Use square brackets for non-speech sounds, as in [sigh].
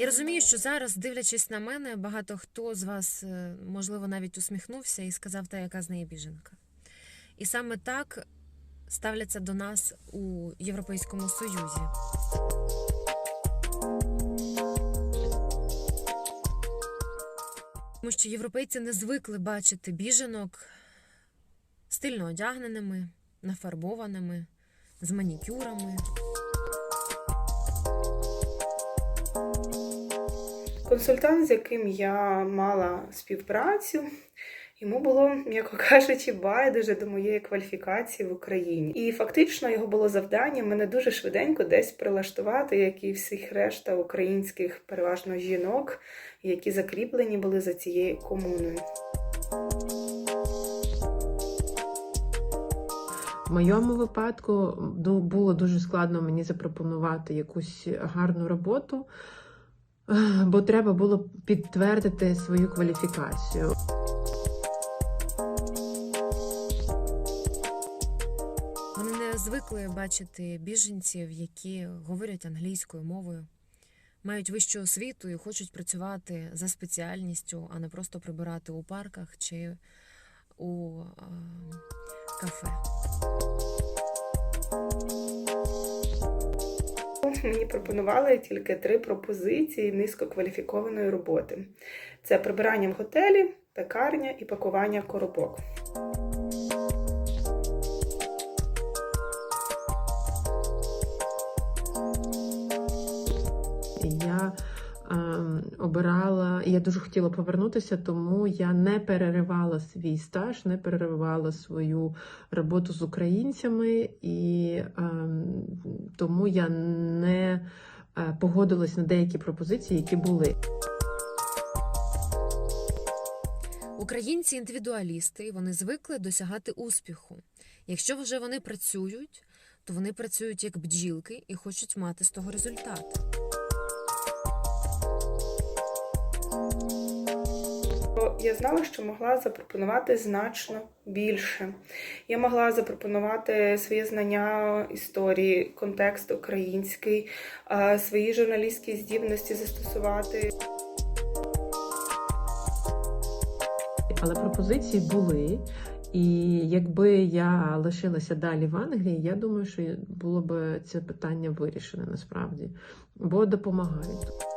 Я розумію, що зараз, дивлячись на мене, багато хто з вас, е, можливо, навіть усміхнувся і сказав, та яка з неї біженка. І саме так ставляться до нас у Європейському Союзі. Тому що європейці не звикли бачити біженок стильно одягненими, нафарбованими, з манікюрами. Консультант, з яким я мала співпрацю, йому було, м'яко кажучи, байдуже до моєї кваліфікації в Україні. І фактично його було завдання мене дуже швиденько десь прилаштувати, як і всіх решта українських, переважно жінок, які закріплені були за цією комуною. В моєму випадку ну, було дуже складно мені запропонувати якусь гарну роботу, бо треба було підтвердити свою кваліфікацію. Вони не звикли бачити біженців, які говорять англійською мовою, мають вищу освіту і хочуть працювати за спеціальністю, а не просто прибирати у парках чи у е, кафе. [laughs] Мені пропонували тільки три пропозиції низькокваліфікованої роботи: це прибирання в готелі, пекарня і пакування коробок. Я обирала, я дуже хотіла повернутися, тому я не переривала свій стаж, не переривала свою роботу з українцями, і ем, тому я не е, погодилась на деякі пропозиції, які були. Українці індивідуалісти, вони звикли досягати успіху. Якщо вже вони працюють, то вони працюють як бджілки і хочуть мати з того результат. Я знала, що могла запропонувати значно більше. Я могла запропонувати свої знання історії, контекст український, свої журналістські здібності застосувати. Але пропозиції були. І якби я лишилася далі в Англії, я думаю, що було б це питання вирішене насправді, бо допомагають.